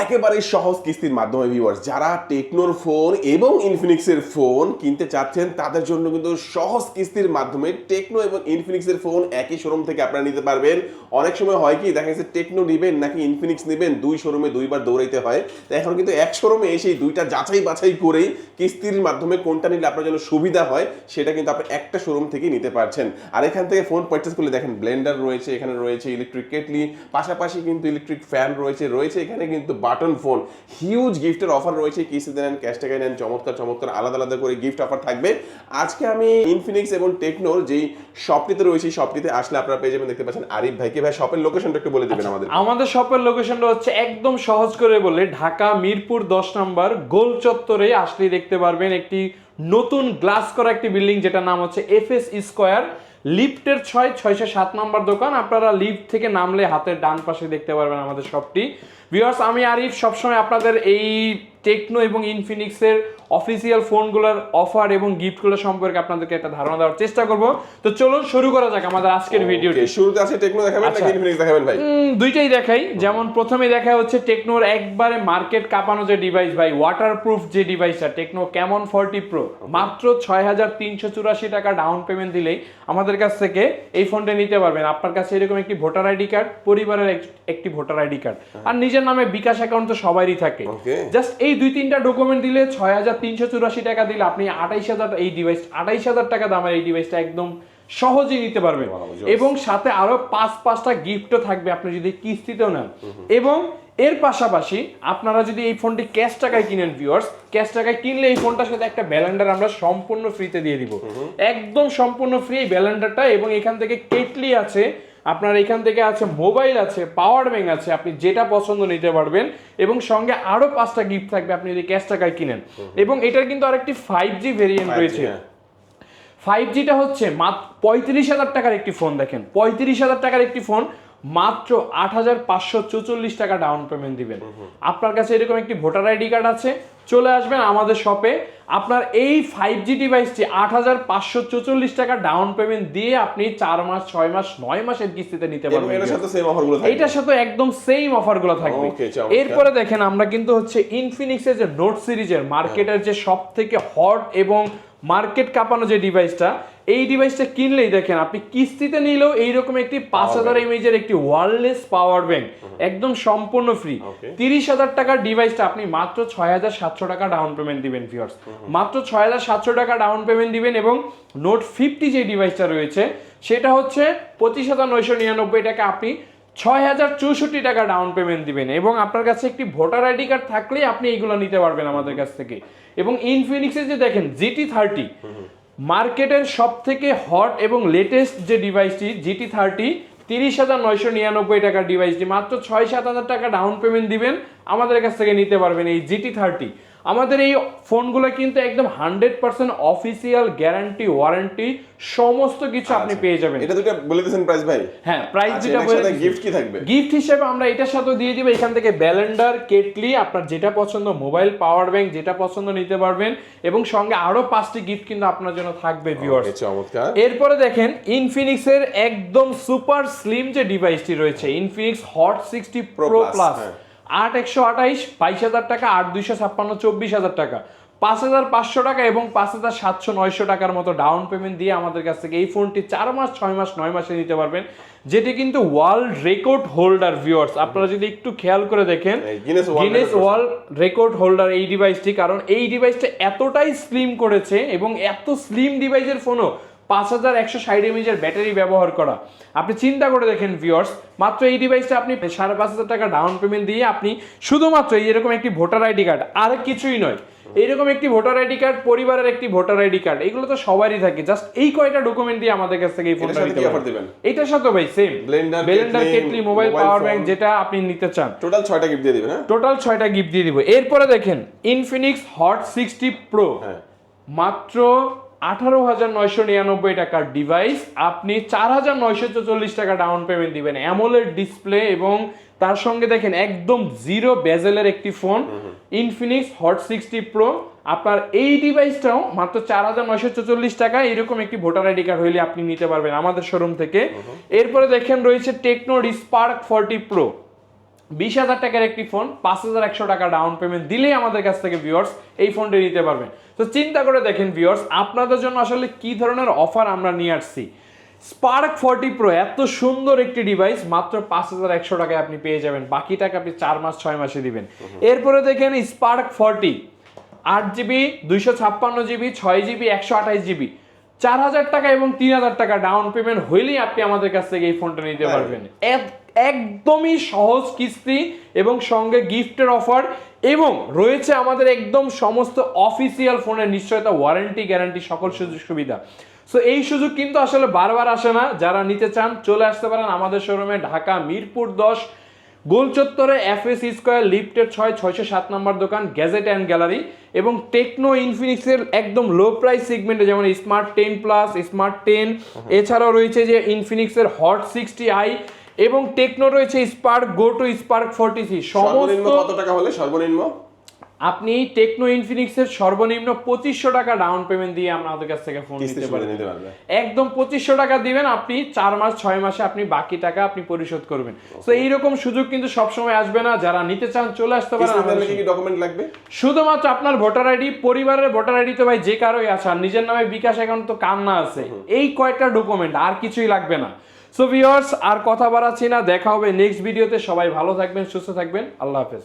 একেবারে সহজ কিস্তির মাধ্যমে ভিউয়ার্স যারা টেকনোর ফোন এবং ইনফিনিক্সের ফোন কিনতে চাচ্ছেন, তাদের জন্য কিন্তু সহজ কিস্তির মাধ্যমে টেকনো এবং ইনফিনিক্সের ফোন একই শোরুম থেকে আপনারা নিতে পারবেন। অনেক সময় হয় কি, দেখা যাচ্ছে টেকনো নেবেন নাকি ইনফিনিক্স নেবেন, দুই শোরুমে দুইবার দৌড়াইতে হয়। তো এখন কিন্তু এক শোরুমে এসে দুইটা যাচাই বাছাই করেই কিস্তির মাধ্যমে কোনটা নিলে আপনার জন্য সুবিধা হয়, সেটা কিন্তু আপনি একটা শোরুম থেকেই নিতে পারছেন। আর এখান থেকে ফোন পারচেস করলে দেখেন ব্লেন্ডার রয়েছে, এখানে রয়েছে ইলেকট্রিক কেটলি পাশাপাশি কিন্তু ইলেকট্রিক ফ্যান রয়েছে রয়েছে এখানে কিন্তু বাটন ফোন হিউজ গিফটের অফার রয়েছে কিস্তিতে নেন ক্যাশ টাকায় নেন চমৎকার চমৎকার আলাদা আলাদা করে গিফট অফার থাকবে। আজকে আমি ইনফিনিক্স এবং টেকনোর যেই শপটিতে রয়েছে শপটিতে আসলে আপনারা পেয়ে যাবেন দেখতে পাচ্ছেন আরিফ ভাইকে। ভাই শপের লোকেশনটা একটু বলে দিবেন আমাদের আমাদের শপের লোকেশনটা হচ্ছে একদম সহজ করে বলে ঢাকা মিরপুর দশ নম্বর গোল চত্বরে আসলেই দেখতে পারবেন একটি নতুন গ্লাস করা একটি বিল্ডিং যেটার নাম হচ্ছে এফ এস স্কোয়ার লিফটের ছয় ছয়শো সাত নম্বর দোকান। আপনারা লিফট থেকে নামলে হাতের ডান পাশে দেখতে পারবেন আমাদের শপটি ভিউয়ার্স আমি আরিফ সবসময় আপনাদের এই টেকনো এবং ইনফিনিক্সের অফিসিয়াল ফোনগুলোর অফার এবং গিফটগুলো সম্পর্কে আপনাদেরকে একটা ধারণা দেওয়ার চেষ্টা করব। তো চলুন শুরু করা যাক আমাদের আজকের ভিডিওটি শুরুতে আছে টেকনো দেখাবেন নাকি আচ্ছা। ইনফিনিক্স দেখাবেন ভাই? দুইটাই দেখাই। যেমন প্রথমে দেখা হচ্ছে টেকনোর একবারে মার্কেট কাঁপানো যে ডিভাইস ভাই ওয়াটারপ্রুফ যে ডিভাইসটা টেকনো কেমন ফর্টি প্রো মাত্র ছয় হাজার তিনশো চুরাশি টাকা ডাউন পেমেন্ট দিলেই আমাদের কাছ থেকে এই ফোনটা নিতে পারবেন। আপনার কাছে এরকম একটি ভোটার আইডি কার্ড পরিবারের এক- একটি ভোটার আইডি কার্ড আর নিজের নামে বিকাশ অ্যাকাউন্ট তো সবারই থাকে। জাস্ট এই দুই তিনটা ডকুমেন্ট দিলে ছয় হাজার তিনশো চুরাশি টাকা দিলে আপনি আঠাইশ হাজার এই ডিভাইস আঠাইশ হাজার টাকা দামের এই ডিভাইসটা একদম সহজেই নিতে পারবেন। এবং সাথে আরও পাঁচ পাঁচটা গিফটও থাকবে আপনি যদি কিস্তিতেও নেন। এবং এর পাশাপাশি আপনারা যদি এই ফোনটি ক্যাশ টাকায় কিনেন ভিউয়ার্স ক্যাশ টাকায় কিনলে এই ফোনটার সাথে একটা ব্যালেন্ডার আমরা সম্পূর্ণ ফ্রিতে দিয়ে দিব। একদম সম্পূর্ণ ফ্রি এই ব্যালেন্ডারটা এবং এখান থেকে কেটলি আছে। আপনার এখান থেকে আছে মোবাইল আছে পাওয়ার ব্যাঙ্ক আছে আপনি যেটা পছন্দ নিতে পারবেন এবং সঙ্গে আরও পাঁচটা গিফট থাকবে আপনি যদি ক্যাশ টাকায় কিনেন। এবং এটার কিন্তু আরেকটি ফাইভ জি ভেরিয়েন্ট 5G, রয়েছে। হ্যাঁ। ফাইভ জিটা হচ্ছে মাত্র পঁয়ত্রিশ হাজার টাকার একটি ফোন দেখেন। পঁয়ত্রিশ হাজার টাকার একটি ফোন মাত্র আট হাজার পাঁচশো চৌচল্লিশ টাকা ডাউন পেমেন্ট দিবেন। আপনার কাছে এরকম একটি ভোটার আইডি কার্ড আছে চলে আসবেন আমাদের শপে আপনার এই ফাইভ জি ডিভাইসটি আট হাজার পাঁচশো চৌচল্লিশ টাকা ডাউন পেমেন্ট দিয়ে আপনি চার মাস ছয় মাস নয় মাসের কিস্তিতে নিতে পারবেন। এটার সাথে সেম অফারগুলো থাকবে। সাথে একদম সেম অফারগুলো থাকবে। এরপরে দেখেন আমরা কিন্তু হচ্ছে ইনফিনিক্সের যে নোট সিরিজের মার্কেটের যে সব থেকে হট এবং মার্কেট কাঁপানো যে ডিভাইসটা এই ডিভাইসটা কিনলেই দেখেন আপনি কিস্তিতে নিলেও এইরকম একটি পাঁচ হাজার এমএজের একটি ওয়ারলেস পাওয়ার ব্যাংক একদম সম্পূর্ণ ফ্রি তিরিশ হাজার টাকার ডিভাইসটা আপনি মাত্র ছয় হাজার সাতশো টাকা ডাউন পেমেন্ট দিবেন ভিউয়ার্স মাত্র ছয় হাজার সাতশো টাকা ডাউন পেমেন্ট দিবেন এবং নোট ফিফটি যে ডিভাইসটা রয়েছে সেটা হচ্ছে পঁচিশ হাজার নয়শো নিরানব্বই টাকা আপনি ছয় হাজার চৌষট্টি টাকা ডাউন পেমেন্ট দিবেন এবং আপনার কাছে একটি ভোটার আইডি কার্ড থাকলেই আপনি এইগুলো নিতে পারবেন আমাদের কাছ থেকে। এবং ইনফিনিক্সের যে দেখেন জিটি থার্টি মার্কেটের সব থেকে হট এবং লেটেস্ট যে ডিভাইসটি জিটি থার্টি তিরিশ হাজার নয়শো নিরানব্বই টাকার ডিভাইসটি মাত্র ছয় সাত হাজার টাকা ডাউন পেমেন্ট দিবেন, আমাদের কাছ থেকে নিতে পারবেন এই জিটি থার্টি আমাদের এই ফোনগুলো কিন্তু একদম hundred percent official guarantee warranty সমস্ত কিছু আপনি পেয়ে যাবেন। এটা দুটো বলে দিয়েছেন প্রাইস ভাই। হ্যাঁ প্রাইস আচ্ছা, যেটা বলে গিফট কি থাকবে? গিফট হিসেবে আমরা এটার সাথে দিয়ে দিব এখান থেকে ব্যালেন্ডার কেটলি আপনার যেটা পছন্দ মোবাইল পাওয়ার ব্যাংক যেটা পছন্দ নিতে পারবেন এবং সঙ্গে আরও পাঁচটি গিফট কিন্তু আপনার জন্য থাকবে ভিউয়ার্স চমৎকার। এরপরে দেখেন ইনফিনিক্স এর একদম সুপার স্লিম যে ডিভাইসটি রয়েছে Infinix hot sixty pro plus. আট একশো আঠাইশ বাইশ হাজার টাকা আট দুইশো ছাপ্পান্ন চব্বিশ হাজার টাকা। পাঁচ হাজার পাঁচশো টাকা এবং পাঁচ হাজার সাতশো নয়শো টাকার মতো ডাউন পেমেন্ট দিয়ে আমাদের কাছ থেকে এই ফোনটি চার মাস ছয় মাস নয় মাসে নিতে পারবেন যেটি কিন্তু ওয়ার্ল্ড রেকর্ড হোল্ডার ভিউয়ার্স আপনারা যদি একটু খেয়াল করে দেখেন গিনেস ওয়ার্ল্ড রেকর্ড হোল্ডার এই ডিভাইসটি কারণ এই ডিভাইসটা এতটাই স্লিম করেছে এবং এত স্লিম ডিভাইসের ফোনও পাঁচ হাজার একশো ষাট এমএজের ব্যাটারি ব্যবহার করা। আপনি চিন্তা করে দেখেন ভিউয়ার্স মাত্র এই ডিভাইসটা আপনি সাড়ে পাঁচ হাজার টাকা ডাউন পেমেন্ট দিয়ে আপনি শুধুমাত্র এই এরকম একটি ভোটার আইডি কার্ড আর কিছুই নয়। এইরকম একটি ভোটার আইডি কার্ড পরিবারের একটি ভোটার আইডি কার্ড এগুলো তো সবারই থাকে। জাস্ট এই কয়টা ডকুমেন্ট দিয়ে আমাদের কাছ থেকে এই ফোনটা নিতে পারবেন? এটার সাথে ভাই same Blender, blender kettle mobile power. Bank যেটা আপনি নিতে চান। টোটাল ছয়টা গিফট দিয়ে দিবেন হ্যাঁ? টোটাল ছয়টা গিফট দিয়ে দিব। এরপরে দেখেন ইনফিনিক্স হট সিক্সটি প্রো হ্যাঁ। মাত্র আঠারো হাজার নয়শো নিরানব্বই টাকার ডিভাইস আপনি চার হাজার নয়শো চল্লিশ টাকা ডাউন পেমেন্ট দিবেন। অ্যামোলেড ডিসপ্লে এবং তার সঙ্গে দেখেন একদম জিরো বেজেলের একটি phone Infinix hot sixty pro আপনার এই ডিভাইসটাও মাত্র চার হাজার নয়শো চল্লিশ টাকা। এরকম একটি ভোটার আইডি কার্ড হইলে আপনি নিতে পারবেন আমাদের শোরুম থেকে। এরপরে দেখেন রয়েছে টেকনো স্পার্ক ফর্টি প্রো বিশ হাজার টাকার একটি ফোন পাঁচ হাজার একশো টাকা ডাউন পেমেন্ট দিলেই আমাদের কাছ থেকে ভিউয়ার্স এই ফোনটি নিতে পারবেন। তো চিন্তা করে দেখেন ভিউয়ার্স আপনাদের জন্য আসলে কি ধরনের অফার আমরা নিয়ে আসছি? স্পার্ক ফর্টি প্রো এত সুন্দর একটি ডিভাইস মাত্র পাঁচ হাজার একশো টাকায় আপনি পেয়ে যাবেন। বাকি টাকা আপনি চার মাস ছয় মাসে দিবেন। এরপরে দেখেন স্পার্ক ফর্টি আট জিবি দুইশো ছাপ্পান্ন জিবি ছয় জিবি একশো আঠাইশ জিবি চার হাজার টাকা এবং তিন হাজার টাকা ডাউন পেমেন্ট হইলেই আপনি আমাদের কাছ থেকে এই ফোনটা নিতে পারবেন। একদমই সহজ কিস্তি এবং সঙ্গে গিফটের অফার এবং রয়েছে আমাদের একদম সমস্ত অফিসিয়াল ফোনের নিশ্চয়তা ওয়ারেন্টি গ্যারান্টি সকল সুযোগ সুবিধা। সো এই সুযোগ কিন্তু আসলে বারবার আসে না। যারা নিতে চান চলে আসতে পারেন আমাদের শোরুমে ঢাকা মিরপুর দশ গোল চত্বরে এফ এস স্কোয়ার লিফটের ছয় ছয়শো সাত নম্বর দোকান গ্যাজেট অ্যান্ড গ্যালারি এবং টেকনো ইনফিনিক্সের একদম লো প্রাইস সেগমেন্টে যেমন smart ten plus smart ten এছাড়াও রয়েছে যে ইনফিনিক্সের হট সিক্সটি আই এবং টেকনো রয়েছে spark go two spark forty C. সর্বনিম্ন সমস্ত কত টাকা হলে সর্বনিম্ন? আপনি টেকনো ইনফিনিক্সের সর্বনিম্ন পঁচিশশো টাকা ডাউন পেমেন্ট দিয়ে আমাদের কাছ থেকে ফোন নিতে পারবেন। একদম পঁচিশশো টাকা দিবেন আপনি চার মাস ছয় মাসে আপনি বাকি টাকা আপনি পরিশোধ করবেন। তো এইরকম সুযোগ কিন্তু সবসময় আসবে না। যারা নিতে চান চলে আসতে পারেন ডকুমেন্ট লাগবে? শুধুমাত্র আপনার ভোটার আইডি পরিবারের ভোটার আইডি তো ভাই যে কারোই আছে আর নিজের নামে বিকাশ অ্যাকাউন্ট তো কান্না আছে। এই কয়েকটা ডকুমেন্ট আর কিছুই লাগবে না। সো ভিওর্স আর কথা বাড়াচ্ছি না। দেখা হবে নেক্সট ভিডিওতে সবাই ভালো থাকবেন, সুস্থ থাকবেন। আল্লাহ হাফেজ।